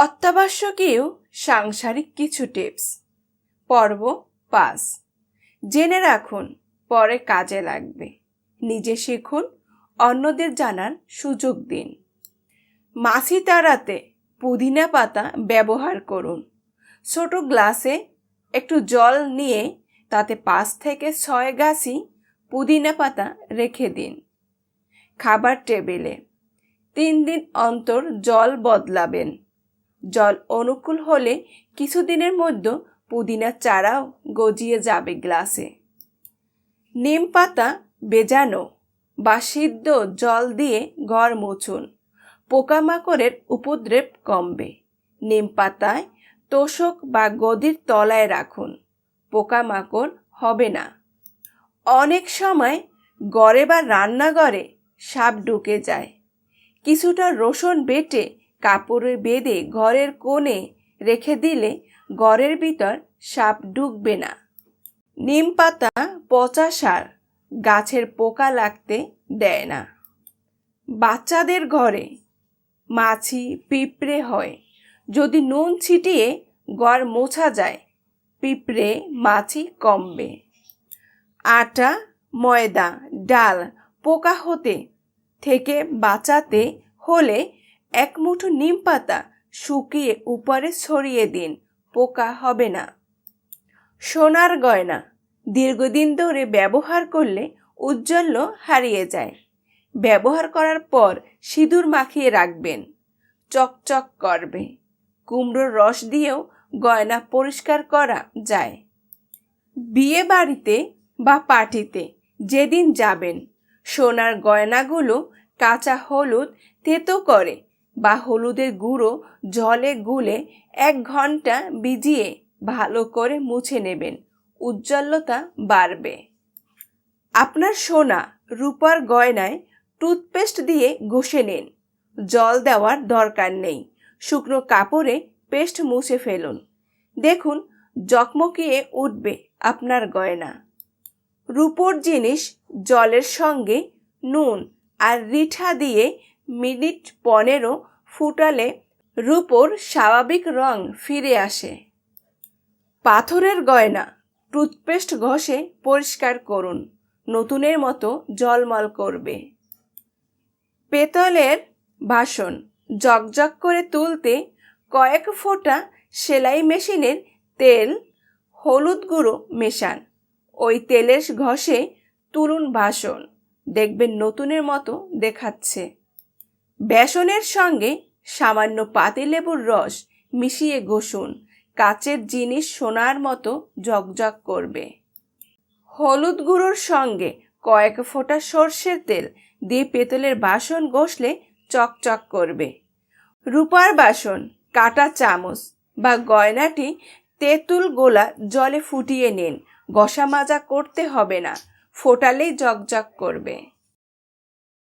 অত্যাবশ্যকীয় সাংসারিক কিছু টিপস। পর্ব পাঁচ। জেনে রাখুন, পরে কাজে লাগবে। নিজে শিখুন, অন্যদের জানার সুযোগ দিন। মাছি তাড়াতে পুদিনা পাতা ব্যবহার করুন। ছোট গ্লাসে একটু জল নিয়ে তাতে পাঁচ থেকে ছয় গাছি পুদিনা পাতা রেখে দিন। খাবার টেবিলে তিন দিন অন্তর জল বদলাবেন। জল অনুকূল হলে কিছুদিনের মধ্যে পুদিনার চারাও গজিয়ে যাবে গ্লাসে। নিম পাতা বেজানো বা সিদ্ধ জল দিয়ে ঘর মুছুন। পোকামাকড়ের উপদ্রব কমবে। নিম পাতায় তোষক বা গদির তলায় রাখুন। পোকামাকড় হবে না। অনেক সময় গড়ে বা রান্নাঘরে সাপ ঢুকে যায়। কিছুটা রসুন বেটে কাপড়ে বেঁধে ঘরের কোণে রেখে দিলে ঘরের ভিতর সাপ ঢুকবে না। নিম পাতা, পচা সার গাছের পোকা লাগতে দেয় না। বাচ্চাদের ঘরে মাছি পিঁপড়ে হয়। যদি নুন ছিটিয়ে ঘর মোছা যায়, পিঁপড়ে মাছি কমবে। আটা, ময়দা, ডাল পোকা হতে থেকে বাঁচাতে হলে এক মুঠো নিম পাতা শুকিয়ে উপরে ছড়িয়ে দিন, পোকা হবে না। সোনার গয়না দীর্ঘদিন ধরে ব্যবহার করলে উজ্জ্বল্য হারিয়ে যায়। ব্যবহার করার পর সিঁদুর মাখিয়ে রাখবেন। চকচক করবে। কুমড়োর রস দিয়েও গয়না পরিষ্কার করা যায়। বিয়ে বাড়িতে বা পার্টিতে যেদিন যাবেন, সোনার গয়নাগুলো কাঁচা হলুদ, তেতো করে বা হলুদের গুঁড়ো জলে গুলে এক ঘণ্টা ভিজিয়ে ভালো করে মুছে নেবেন। উজ্জ্বলতা বাড়বে। আপনার সোনা রূপার গয়নায় টুথপেস্ট দিয়ে ঘষে নিন। জল দেওয়ার দরকার নেই। শুকনো কাপড়ে পেস্ট মুছে ফেলুন। দেখুন জকমকিয়ে উঠবে আপনার গয়না। রূপোর জিনিস জলের সঙ্গে নুন আর রিঠা দিয়ে মিনিট পনেরো ফুটালে রূপোর স্বাভাবিক রং ফিরে আসে। পাথরের গয়না, টুথপেস্ট ঘষে পরিষ্কার করুন, নতুনের মতো জলমল করবে। পেতলের বাসন জকজক করে তুলতে কয়েক ফোঁটা সেলাই মেশিনের তেল, হলুদ গুঁড়ো মেশান। ওই তেলের ঘষে তুলুন বাসন দেখবেন নতুনের মতো দেখাচ্ছে। বেসনের সঙ্গে সামান্য পাতিলেবুর রস মিশিয়ে ঘষুন। কাচের জিনিস সোনার মতো জকজক করবে। হলুদ গুঁড়োর সঙ্গে কয়েক ফোঁটা সর্ষের তেল দিয়ে পেতলের বাসন ঘষলে চকচক করবে। রূপার বাসন, কাটা চামচ বা গয়নাটি তেঁতুল গোলা জলে ফুটিয়ে নিন। গসা মাজা করতে হবে না, ফোটালেই জকজক করবে।